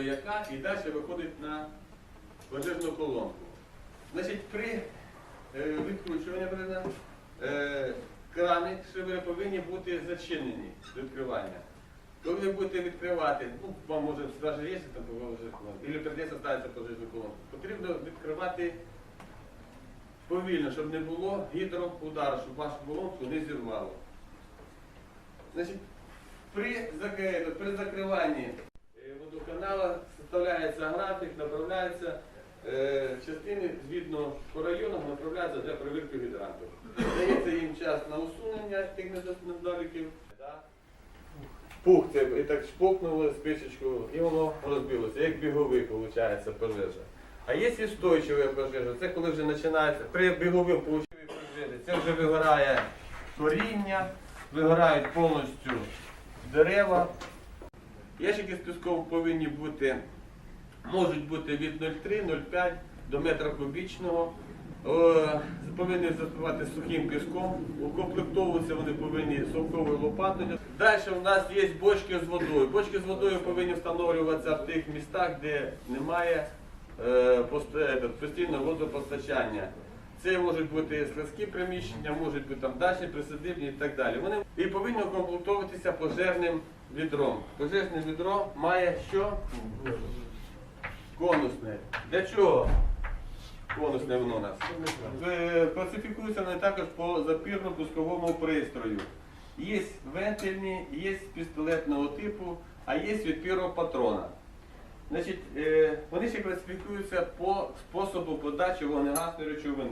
стояка і далі виходить на пожежну колонку. Значить, при е, відкручуванні е, крани шибери повинні бути зачинені відкривання. Коли ви будете відкривати, ну, вам може навіть є там колонка, або прийдеться ставити пожежну колонку, потрібно відкривати повільно, щоб не було гідроудару, щоб вашу колонку не зірвало. Значить, при, при закриванні водоканала составляється графік, направляється е, частини згідно по районам направляються для перевірки гідрантів. Дається їм час на усунення тих недоліків. Пух, це і так шпокнуло спичечку, і воно розбилося, як біговий, виходить, пожежа. А є і пожежа, це коли вже починається, при біговим получивій пожежі, це вже вигорає коріння, вигорають повністю дерева. Ящики з піском повинні бути, можуть бути від 0,3-0,5 до метра кубічного. Е, Повинні заспівати сухим піском, укомплектовуватися вони повинні совковою лопатою. Далі у нас є бочки з водою. Бочки з водою повинні встановлюватися в тих містах, де немає е, е, постійного водопостачання. Це можуть бути складські приміщення, можуть бути там дачні, присадибні і так далі. Вони і повинні укомплектовуватися пожежним відром. Пожежне відро має що? Конусне. Для чого? Конусне воно у нас. Е, Класифікується вони також по запірно-пусковому пристрою. Є вентильні, є пістолетного типу, а є від патрона. Значить, е, вони ще класифікуються по способу подачі вогнегасної речовини.